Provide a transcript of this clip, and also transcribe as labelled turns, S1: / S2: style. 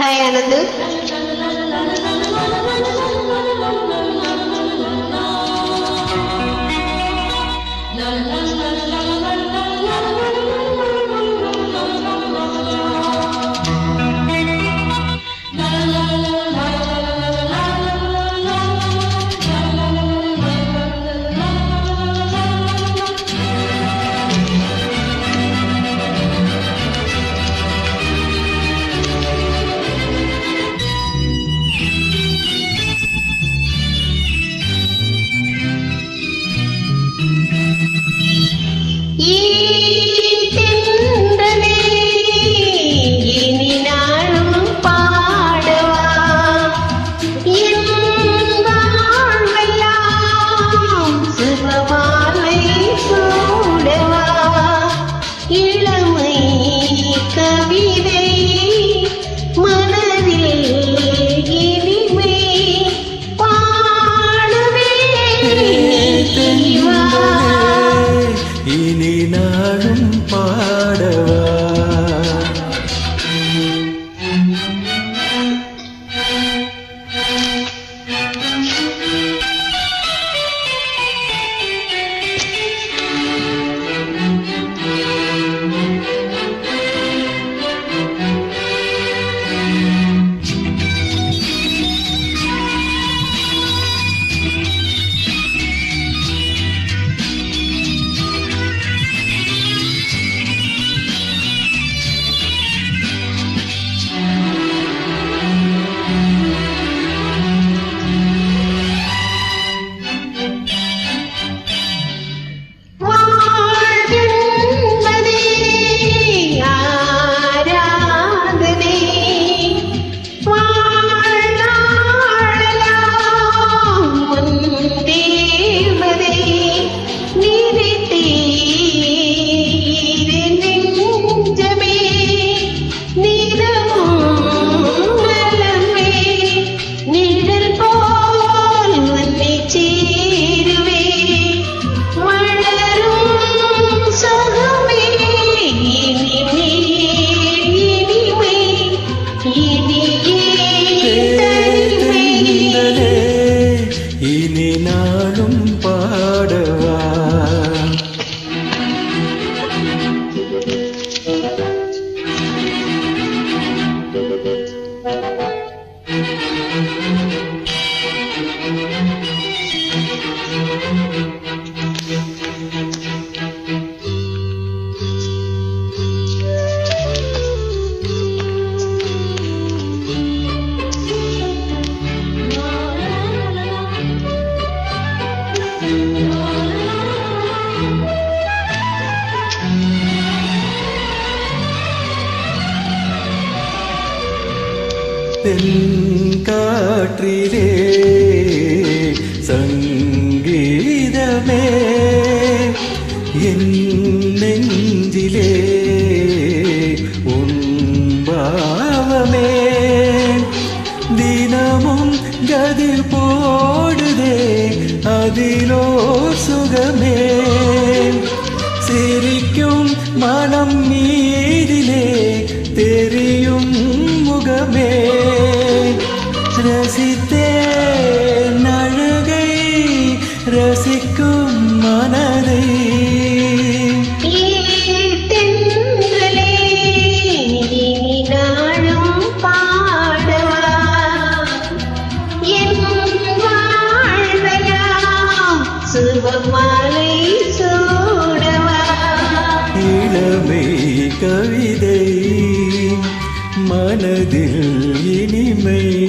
S1: Hi, Anandu. வாழ்வெல்லாம் சூடவா இளமை கவிதை மனதில் இனிமை பாடுவே
S2: இனி நாளும் பாடவா? இனி நாளும் பாடவா? தென்காற்றிலே சங்கீதமே என் நெஞ்சிலே உன்பாவமே தினமும் கதிர் போடுதே அதிலோ சுகமே. சிரிக்கும் மனம் மீதிலே தெரியும் முகமே. இளமை கவிதை. மனதில் இனிமை